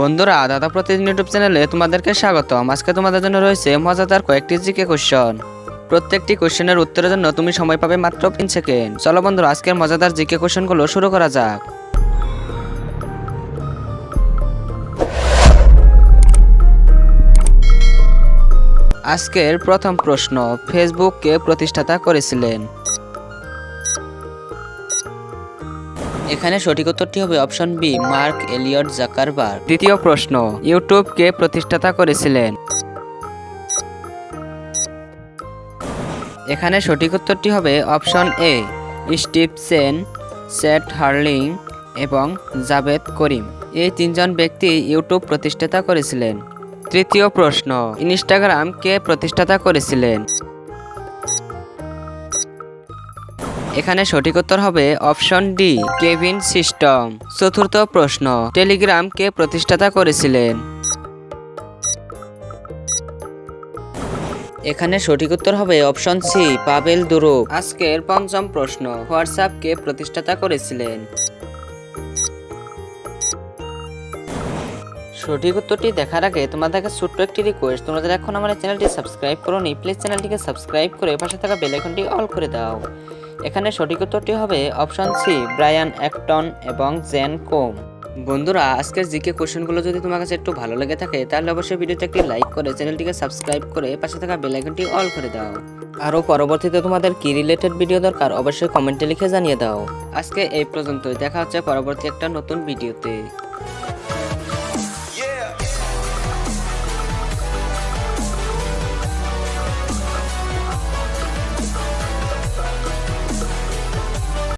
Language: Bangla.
বন্ধুরা, দাদা প্রতিদিন ইউটিউব চ্যানেলে তোমাদেরকে স্বাগতম। আজকে তোমাদের জন্য রয়েছে মজাদার কয়েকটি জিকে কোশ্চেন। প্রত্যেকটি কোশ্চেনের উত্তরের জন্য তুমি সময় পাবে মাত্র তিন সেকেন্ড। চলো বন্ধুরা, আজকের মজাদার জিকে কোশ্চেনগুলো শুরু করা যাক। আজকের প্রথম প্রশ্ন, ফেসবুককে প্রতিষ্ঠাতা করেছিলেন। এখানে সঠিক উত্তরটি হবে option B, Mark Elliot Zuckerberg দ্বিতীয় প্রশ্ন, ইউটিউবকে প্রতিষ্ঠাতা করেছিলেন। এখানে সঠিক উত্তরটি হবে option A Steve Chen Chad Hurley এবং জাভেদ করিম। এই তিনজন ব্যক্তি ইউটিউব প্রতিষ্ঠাতা করেছিলেন। তৃতীয় প্রশ্ন ইনস্টাগ্রাম কে প্রতিষ্ঠাতা করেছিলেন। এখানে সঠিক উত্তর হবে অপশন ডি, কেভিন সিস্টম। চতুর্থ প্রশ্ন, টেলিগ্রাম কে প্রতিষ্ঠাতা করেছিলেন? এখানে সঠিক উত্তর হবে অপশন সি পাবেল দুরুপ আজকের পঞ্চম প্রশ্ন, হোয়াটসঅ্যাপ কে প্রতিষ্ঠাতা করেছিলেন? সঠিক উত্তরটি দেখার আগে তোমাদেরকে ছোট্ট একটি রিকোয়েস্ট তোমাদের এখন আমার চ্যানেলটি সাবস্ক্রাইব করো নি প্লিজ চ্যানেলটিকে সাবস্ক্রাইব করে পাশে থাকা বেল আইকনটি অল করে দাও। এখানে সঠিক উত্তরটি হবে অপশন সি, ব্রায়ান অ্যাক্টন এবং জেন কোম। বন্ধুরা, আজকের জিকে কোশ্চেনগুলো যদি তোমার কাছে একটু ভালো লেগে থাকে, তাহলে অবশ্যই ভিডিওতে একটি লাইক করে চ্যানেলটিকে সাবস্ক্রাইব করে পাশে থাকা বেল আইকনটি অল করে দাও। আরও পরবর্তীতে তোমাদের কি রিলেটেড ভিডিও দরকার, অবশ্যই কমেন্টে লিখে জানিয়ে দাও। আজকে এই পর্যন্তই, দেখা হচ্ছে পরবর্তী একটা নতুন ভিডিওতে।